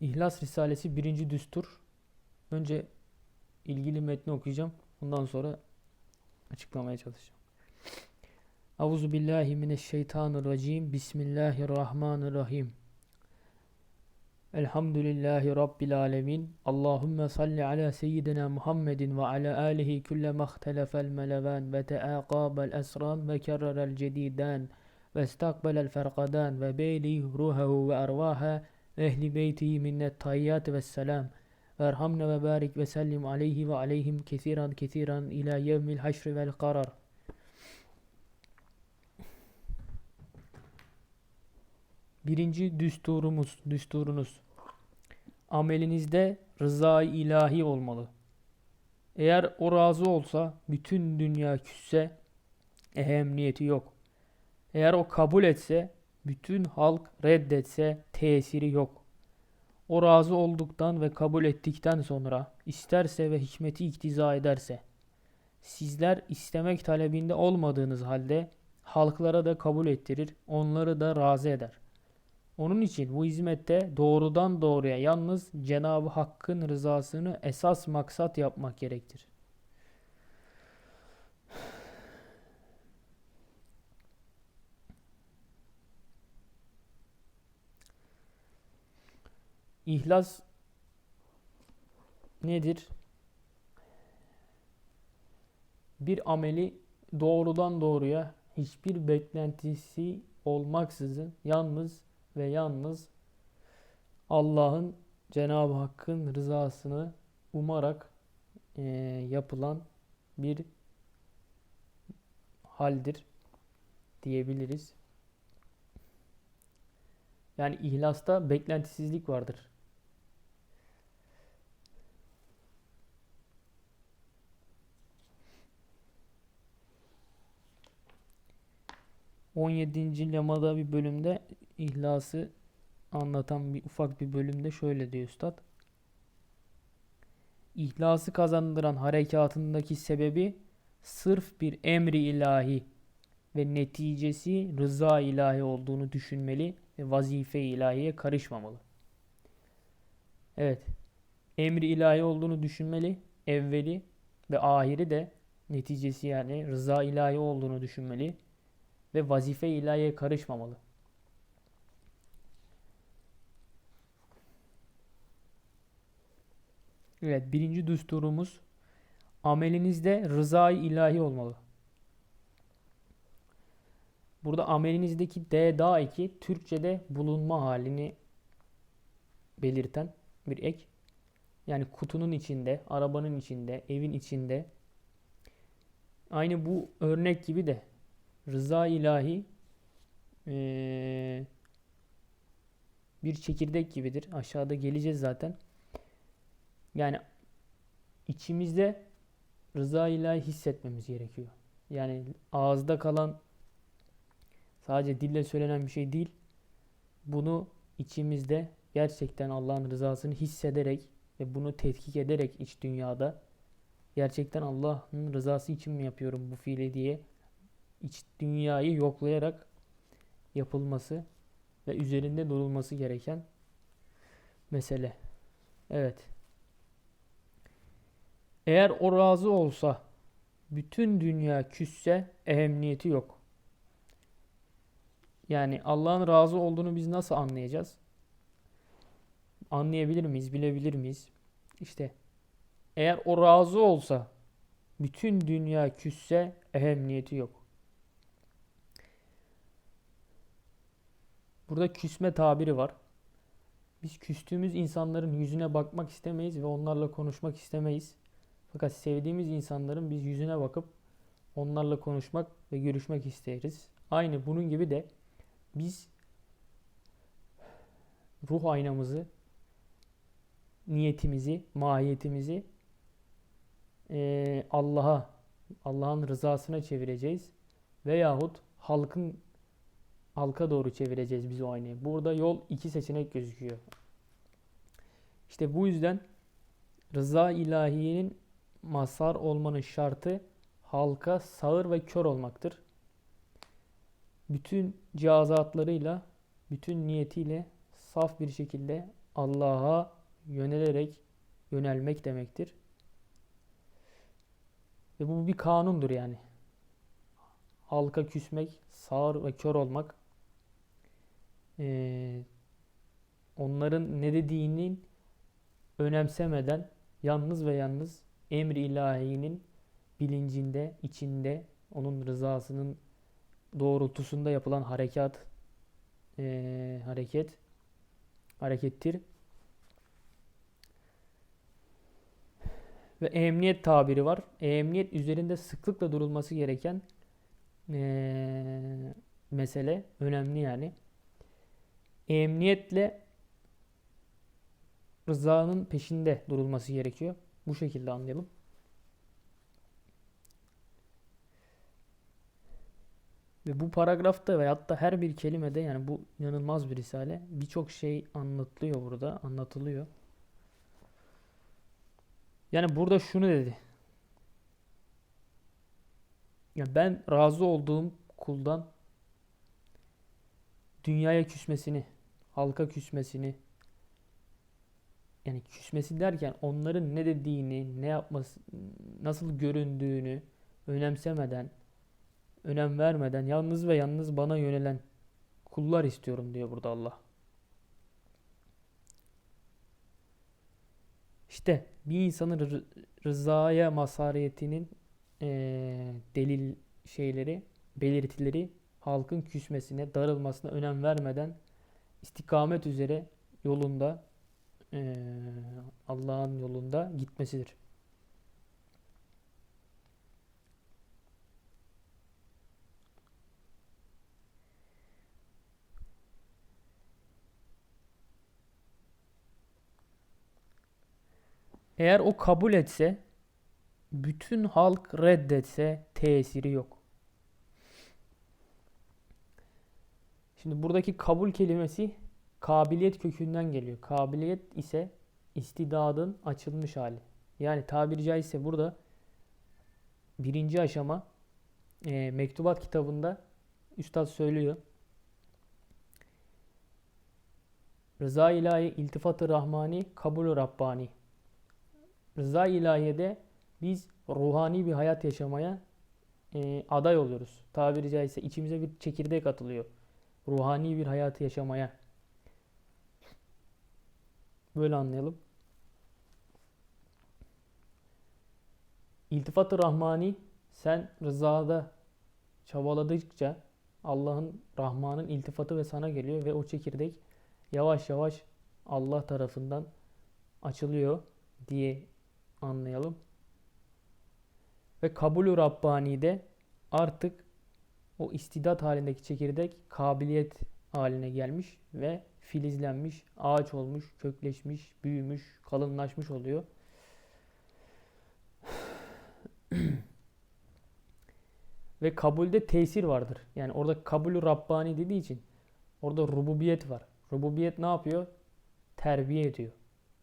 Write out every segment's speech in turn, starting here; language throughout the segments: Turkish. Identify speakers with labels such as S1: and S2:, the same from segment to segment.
S1: İhlas Risalesi birinci düstur. Önce ilgili metni okuyacağım. Ondan sonra açıklamaya çalışacağım. Euzu billahi mineşşeytanirracim. Bismillahirrahmanirrahim. Elhamdülillahi Rabbil alemin. Allahümme salli ala seyyidina Muhammedin ve ala alihi külle mahtelefel meleven ve teaqabel esran ve kerrerel cedidan ve istakbelel ferkadan ve beyli ruhehu ve ervaha ve ehli beyti minnet tayyat ve selam. Erhamne ve barik ve sellim aleyhi ve aleyhim kesiran kesiran ila yevmil haşri vel karar. Birinci düsturumuz, düsturunuz. Amelinizde rızayı ilahi olmalı. Eğer o razı olsa, bütün dünya küsse, ehemmiyeti yok. Eğer o kabul etse, bütün halk reddetse, tesiri yok. O razı olduktan ve kabul ettikten sonra, isterse ve hikmeti iktiza ederse, sizler istemek talebinde olmadığınız halde, halklara da kabul ettirir, onları da razı eder. Onun için bu hizmette doğrudan doğruya yalnız Cenab-ı Hakk'ın rızasını esas maksat yapmak gerektir. İhlas nedir? Bir ameli doğrudan doğruya hiçbir beklentisi olmaksızın yalnız ve yalnız Allah'ın Cenab-ı Hakk'ın rızasını umarak eee, yapılan bir haldir diyebiliriz. Yani ihlasta beklentisizlik vardır. On yedinci lemada bir bölümde ihlası anlatan bir ufak bir bölümde şöyle diyor üstad. İhlası kazandıran harekatındaki sebebi sırf bir emri ilahi ve neticesi rıza ilahi olduğunu düşünmeli ve vazife ilahiye karışmamalı. Evet, emri ilahi olduğunu düşünmeli, evveli ve ahiri de neticesi yani rıza ilahi olduğunu düşünmeli ve vazife ilahiye karışmamalı. Evet, birinci düsturumuz amelinizde rızayı ilahi olmalı. Burada amelinizdeki D daha eki Türkçe'de bulunma halini belirten bir ek. Yani kutunun içinde, arabanın içinde, evin içinde. Aynı bu örnek gibi de rıza ilahi eee, bir çekirdek gibidir. Aşağıda geleceğiz zaten. Yani içimizde rıza ilahi hissetmemiz gerekiyor. Yani ağızda kalan sadece dille söylenen bir şey değil. Bunu içimizde gerçekten Allah'ın rızasını hissederek ve bunu tetkik ederek iç dünyada gerçekten Allah'ın rızası için mi yapıyorum bu fiili diye iç dünyayı yoklayarak yapılması ve üzerinde durulması gereken mesele. Evet. Eğer o razı olsa, bütün dünya küsse ehemmiyeti yok. Yani Allah'ın razı olduğunu biz nasıl anlayacağız? Anlayabilir miyiz, bilebilir miyiz? İşte eğer o razı olsa, bütün dünya küsse ehemmiyeti yok. Burada küsme tabiri var. Biz küstüğümüz insanların yüzüne bakmak istemeyiz ve onlarla konuşmak istemeyiz. Fakat sevdiğimiz insanların biz yüzüne bakıp onlarla konuşmak ve görüşmek isteriz. Aynı bunun gibi de biz ruh aynamızı, niyetimizi, mahiyetimizi eee, Allah'a, Allah'ın rızasına çevireceğiz. Veyahut halkın halka doğru çevireceğiz biz o aynayı. Burada yol iki seçenek gözüküyor. İşte bu yüzden rıza ilahiyenin mazhar olmanın şartı halka sağır ve kör olmaktır. Bütün cihazatlarıyla, bütün niyetiyle saf bir şekilde Allah'a yönelerek yönelmek demektir. Ve bu bir kanundur yani. Halka küsmek, sağır ve kör olmak, eee, onların ne dediğinin önemsemeden yalnız ve yalnız emri ilahinin bilincinde, içinde, onun rızasının doğrultusunda yapılan harekat, eee, hareket, harekettir. Ve emniyet tabiri var. Emniyet üzerinde sıklıkla durulması gereken eee, mesele. Önemli yani. Emniyetle rızanın peşinde durulması gerekiyor. Bu şekilde anlayalım. Ve bu paragrafta veyahut da her bir kelimede yani bu inanılmaz bir risale birçok şey anlatılıyor burada, anlatılıyor. Yani burada şunu dedi. Ya ben razı olduğum kuldan dünyaya küsmesini, halka küsmesini, yani küsmesi derken onların ne dediğini, ne yapması, nasıl göründüğünü önemsemeden, önem vermeden yalnız ve yalnız bana yönelen kullar istiyorum diyor burada Allah. İşte bir insanın rı- rızaya mazhariyetinin eee, delil şeyleri, belirtileri halkın küsmesine, darılmasına önem vermeden istikamet üzere yolunda Allah'ın yolunda gitmesidir. Eğer o kabul etse, bütün halk reddetse tesiri yok. Şimdi buradaki kabul kelimesi kabiliyet kökünden geliyor. Kabiliyet ise istidadın açılmış hali. Yani tabiri caizse burada birinci aşama e, mektubat kitabında Üstad söylüyor. Rıza ilahi, iltifat-ı rahmani, kabul-ü rabbani. Rıza ilahiyede biz ruhani bir hayat yaşamaya e, aday oluyoruz. Tabiri caizse içimize bir çekirdek atılıyor. Ruhani bir hayatı yaşamaya. Böyle anlayalım. İltifat-ı Rahmani sen rızada çabaladıkça Allah'ın Rahman'ın iltifatı ve sana geliyor ve o çekirdek yavaş yavaş Allah tarafından açılıyor diye anlayalım. Ve kabulü Rabbani'de artık o istidat halindeki çekirdek kabiliyet haline gelmiş ve filizlenmiş, ağaç olmuş, kökleşmiş, büyümüş, kalınlaşmış oluyor. Ve kabulde tesir vardır. Yani orada kabulü Rabbani dediği için orada rububiyet var. Rububiyet ne yapıyor? Terbiye ediyor.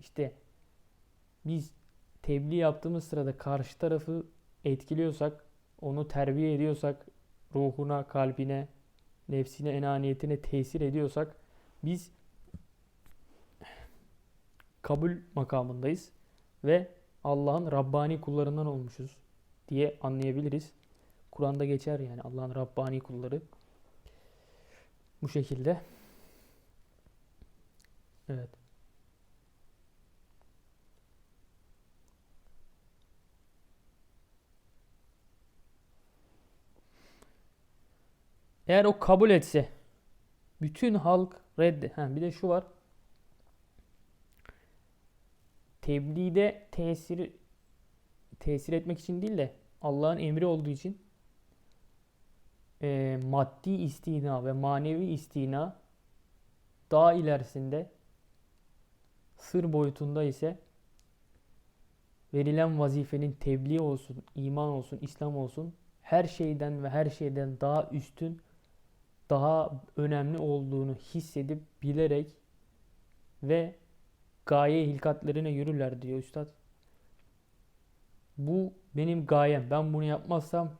S1: İşte biz tebliğ yaptığımız sırada karşı tarafı etkiliyorsak, onu terbiye ediyorsak, ruhuna, kalbine, nefsine, enaniyetine tesir ediyorsak biz kabul makamındayız ve Allah'ın Rabbani kullarından olmuşuz diye anlayabiliriz. Kur'an'da geçer yani Allah'ın Rabbani kulları. Bu şekilde. Evet. Eğer o kabul etse bütün halk reddi. Ha, bir de şu var. Tebliğde tesir tesir etmek için değil de Allah'ın emri olduğu için e, maddi istina ve manevi istina daha ilerisinde sır boyutunda ise verilen vazifenin tebliğ olsun, iman olsun, İslam olsun her şeyden ve her şeyden daha üstün, daha önemli olduğunu hissedip bilerek ve gaye hilkatlerine yürürler diyor üstad. Bu benim gayem. Ben bunu yapmazsam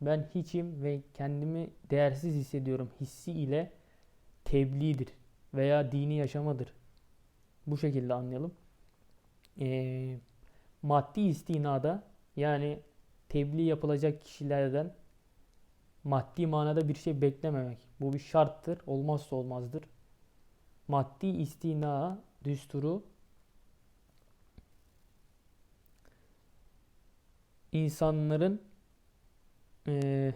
S1: ben hiçim ve kendimi değersiz hissediyorum hissi ile tebliğdir veya dini yaşamadır. Bu şekilde anlayalım. Ee, maddi istinada yani tebliğ yapılacak kişilerden maddi manada bir şey beklememek. Bu bir şarttır, olmazsa olmazdır. Maddi istina düsturu insanların eee,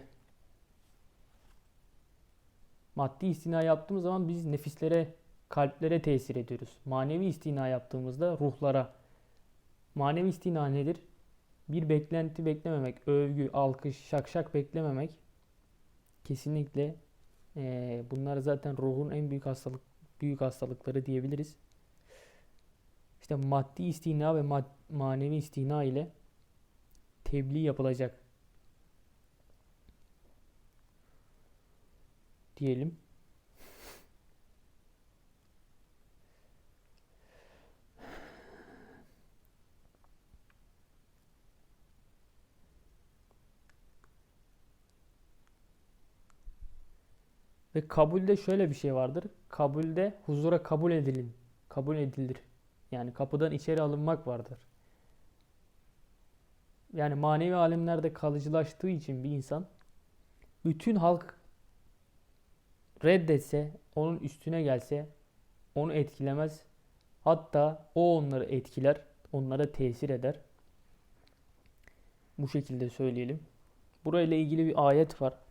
S1: maddi istina yaptığımız zaman biz nefislere, kalplere tesir ediyoruz. Manevi istina yaptığımızda ruhlara. Manevi istina nedir? Bir beklenti beklememek, övgü, alkış, şakşak beklememek. Kesinlikle eee bunlar zaten ruhun en büyük hastalık büyük hastalıkları diyebiliriz. İşte maddi istina ve mad- manevi istina ile tebliğ yapılacak diyelim. Ve kabulde şöyle bir şey vardır. Kabulde huzura kabul edilin. Kabul edilir. Yani kapıdan içeri alınmak vardır. Yani manevi alemlerde kalıcılaştığı için bir insan bütün halk reddetse, onun üstüne gelse onu etkilemez. Hatta o onları etkiler, onlara tesir eder. Bu şekilde söyleyelim. Burayla ilgili bir ayet var.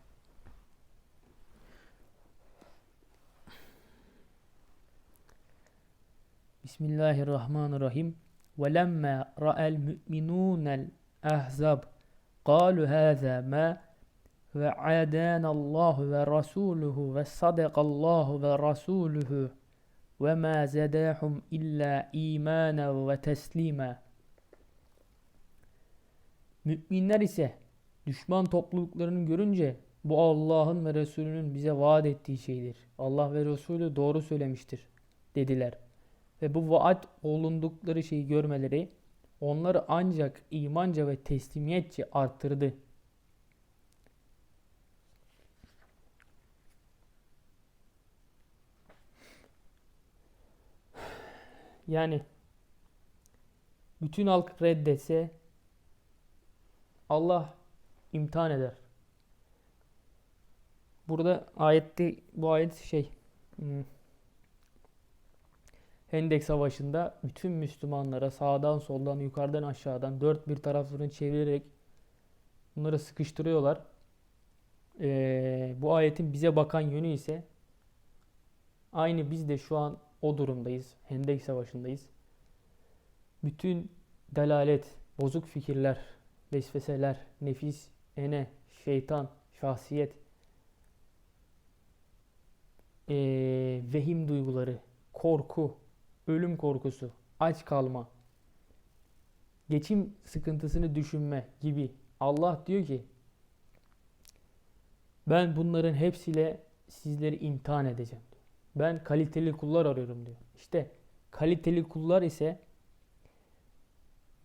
S1: Bismillahirrahmanirrahim. Ve lemme ra'el mu'minunel ahzab qalu haza ma ve adanallahu ve rasuluhu ve sadakallahu ve rasuluhu ve ma zedahum illa imana ve teslima. Müminler ise düşman topluluklarını görünce bu Allah'ın ve Resulünün bize vaat ettiği şeydir. Allah ve Resulü doğru söylemiştir dediler.'' Ve bu vaat olundukları şeyi görmeleri onları ancak imanca ve teslimiyetçe arttırdı. Yani bütün halk reddetse Allah imtihan eder. Burada ayette bu ayet şey hmm, Hendek Savaşı'nda bütün Müslümanlara sağdan soldan yukarıdan aşağıdan dört bir taraflarını çevirerek bunları sıkıştırıyorlar. Ee, bu ayetin bize bakan yönü ise aynı biz de şu an o durumdayız. Hendek Savaşı'ndayız. Bütün delalet, bozuk fikirler, vesveseler, nefis, ene, şeytan, şahsiyet, ee, vehim duyguları, korku, ölüm korkusu, aç kalma, geçim sıkıntısını düşünme gibi. Allah diyor ki ben bunların hepsiyle sizleri imtihan edeceğim. Ben kaliteli kullar arıyorum diyor. İşte kaliteli kullar ise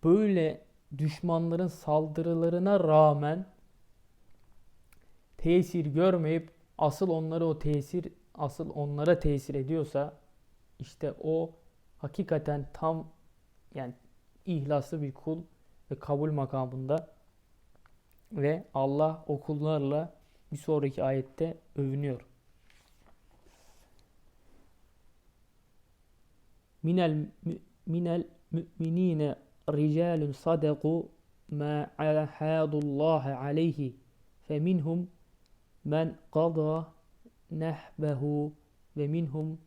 S1: böyle düşmanların saldırılarına rağmen tesir görmeyip asıl onları o tesir asıl onlara tesir ediyorsa işte o hakikaten tam yani ihlaslı bir kul ve kabul makamında ve Allah o kullarla bir sonraki ayette övünüyor. Minel minel müminine ricalun sadaku ma ahadullah aleyhi feminhum men qada nehbehu ve minhum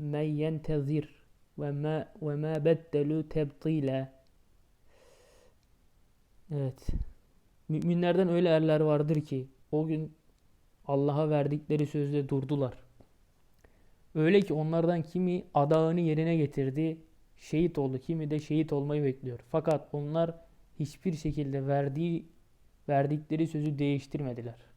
S1: men yentezir ve ma ve ma beddelu tebtila. Evet. Müminlerden öyle erler vardır ki o gün Allah'a verdikleri sözde durdular. Öyle ki onlardan kimi adağını yerine getirdi, şehit oldu, kimi de şehit olmayı bekliyor. Fakat onlar hiçbir şekilde verdiği verdikleri sözü değiştirmediler.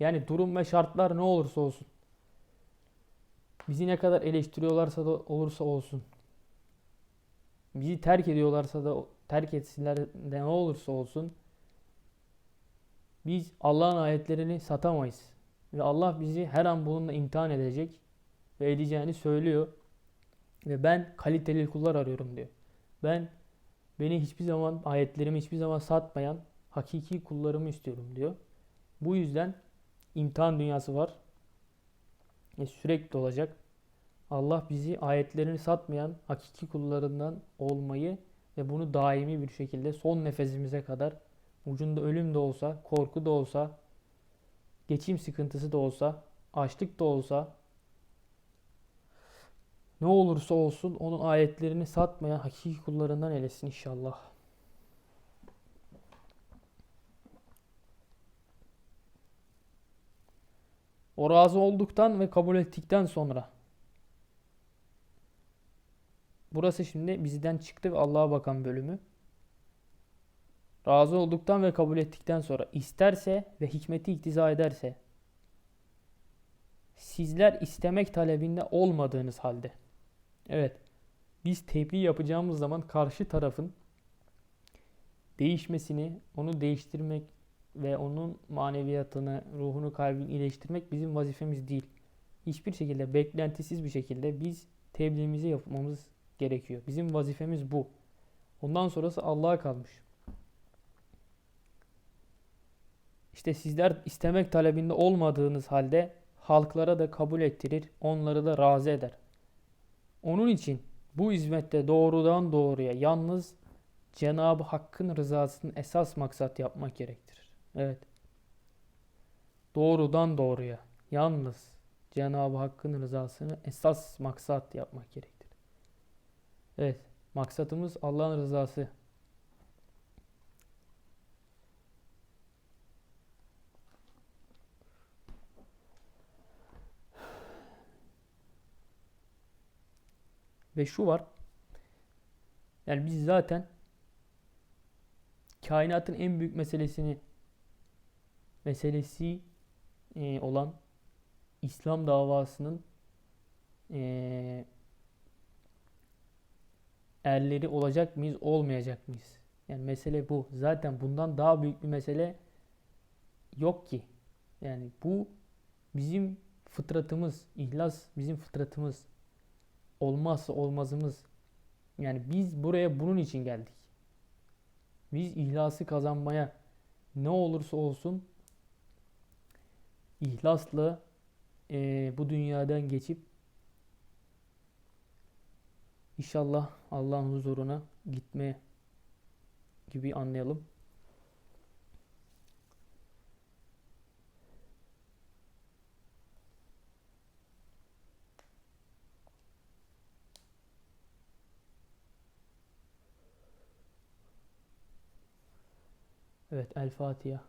S1: Yani durum ve şartlar ne olursa olsun. Bizi ne kadar eleştiriyorlarsa da olursa olsun. Bizi terk ediyorlarsa da terk etsinler de ne olursa olsun. Biz Allah'ın ayetlerini satamayız. Ve Allah bizi her an bununla imtihan edecek ve edeceğini söylüyor. Ve ben kaliteli kullar arıyorum diyor. Ben beni hiçbir zaman ayetlerimi hiçbir zaman satmayan hakiki kullarımı istiyorum diyor. Bu yüzden imtihan dünyası var. Ve sürekli olacak. Allah bizi ayetlerini satmayan hakiki kullarından olmayı ve bunu daimi bir şekilde son nefesimize kadar ucunda ölüm de olsa, korku da olsa, geçim sıkıntısı da olsa, açlık da olsa ne olursa olsun onun ayetlerini satmayan hakiki kullarından eylesin inşallah. O razı olduktan ve kabul ettikten sonra Burası şimdi bizden çıktı ve Allah'a bakan bölümü. Razı olduktan ve kabul ettikten sonra isterse ve hikmeti iktiza ederse sizler istemek talebinde olmadığınız halde evet biz tebliğ yapacağımız zaman karşı tarafın değişmesini, onu değiştirmek ve onun maneviyatını, ruhunu, kalbini iyileştirmek bizim vazifemiz değil. Hiçbir şekilde beklentisiz bir şekilde biz tebliğimizi yapmamız gerekiyor. Bizim vazifemiz bu. Ondan sonrası Allah'a kalmış. İşte sizler istemek talebinde olmadığınız halde halklara da kabul ettirir, onları da razı eder. Onun için bu hizmette doğrudan doğruya yalnız Cenab-ı Hakk'ın rızasını esas maksat yapmak gerektirir. Evet. Doğrudan doğruya yalnız Cenab-ı Hakk'ın rızasını esas maksat yapmak gerektirir. Evet, maksatımız Allah'ın rızası. Ve şu var. Yani biz zaten kainatın en büyük meselesini meselesi e, olan İslam davasının e, erleri olacak mıyız, olmayacak mıyız? Yani mesele bu. Zaten bundan daha büyük bir mesele yok ki. Yani bu bizim fıtratımız, ihlas bizim fıtratımız. Olmazsa olmazımız. Yani biz buraya bunun için geldik. Biz ihlası kazanmaya ne olursa olsun ihlasla e, bu dünyadan geçip İnşallah Allah'ın huzuruna gitme gibi anlayalım. Evet El Fatiha.